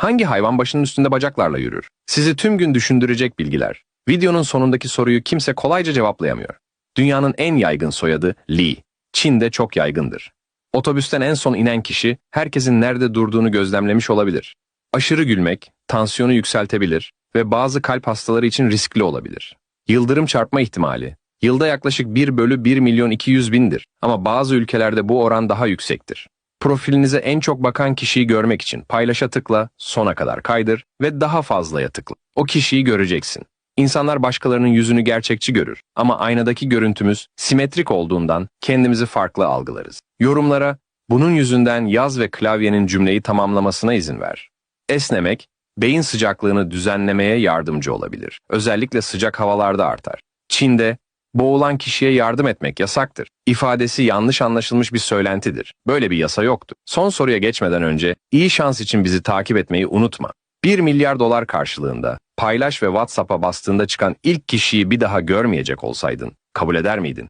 Hangi hayvan başının üstünde bacaklarla yürür? Sizi tüm gün düşündürecek bilgiler. Videonun sonundaki soruyu kimse kolayca cevaplayamıyor. Dünyanın en yaygın soyadı Li. Çin'de çok yaygındır. Otobüsten en son inen kişi herkesin nerede durduğunu gözlemlemiş olabilir. Aşırı gülmek tansiyonu yükseltebilir ve bazı kalp hastaları için riskli olabilir. Yıldırım çarpma ihtimali yılda yaklaşık 1 bölü 1 milyon 200 bindir ama bazı ülkelerde bu oran daha yüksektir. Profilinize en çok bakan kişiyi görmek için paylaşa tıkla, sona kadar kaydır ve daha fazlaya tıkla. O kişiyi göreceksin. İnsanlar başkalarının yüzünü gerçekçi görür ama aynadaki görüntümüz simetrik olduğundan kendimizi farklı algılarız. Yorumlara bunun yüzünden yaz ve klavyenin cümleyi tamamlamasına izin ver. Esnemek, beyin sıcaklığını düzenlemeye yardımcı olabilir. Özellikle sıcak havalarda artar. Çin'de boğulan kişiye yardım etmek yasaktır. İfadesi yanlış anlaşılmış bir söylentidir. Böyle bir yasa yoktu. Son soruya geçmeden önce iyi şans için bizi takip etmeyi unutma. 1 milyar dolar karşılığında paylaş ve WhatsApp'a bastığında çıkan ilk kişiyi bir daha görmeyecek olsaydın kabul eder miydin?